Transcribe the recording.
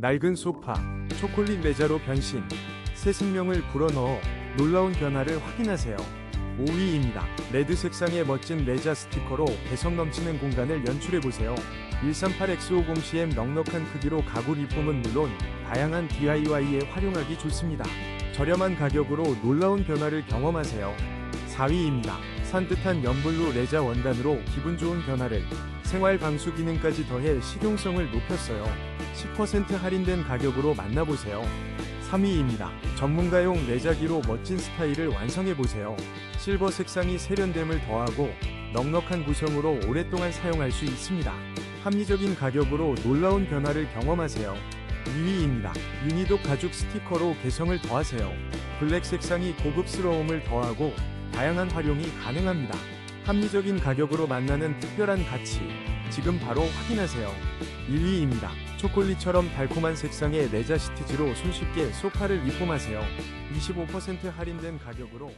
낡은 소파, 초콜릿 레자로 변신, 새 생명을 불어넣어 놀라운 변화를 확인하세요. 5위입니다. 레드 색상의 멋진 레자 스티커로 개성 넘치는 공간을 연출해보세요. 138X50CM 넉넉한 크기로 가구 리폼은 물론 다양한 DIY에 활용하기 좋습니다. 저렴한 가격으로 놀라운 변화를 경험하세요. 4위입니다. 산뜻한 연블루 레자 원단으로 기분 좋은 변화를 생활 방수 기능까지 더해 실용성을 높였어요. 10% 할인된 가격으로 만나보세요. 3위입니다. 전문가용 레자기로 멋진 스타일을 완성해보세요. 실버 색상이 세련됨을 더하고 넉넉한 구성으로 오랫동안 사용할 수 있습니다. 합리적인 가격으로 놀라운 변화를 경험하세요. 2위입니다. 유니도 가죽 스티커로 개성을 더하세요. 블랙 색상이 고급스러움을 더하고 다양한 활용이 가능합니다. 합리적인 가격으로 만나는 특별한 가치. 지금 바로 확인하세요. 1위입니다. 초콜릿처럼 달콤한 색상의 레자 시트지로 손쉽게 소파를 리폼하세요. 25% 할인된 가격으로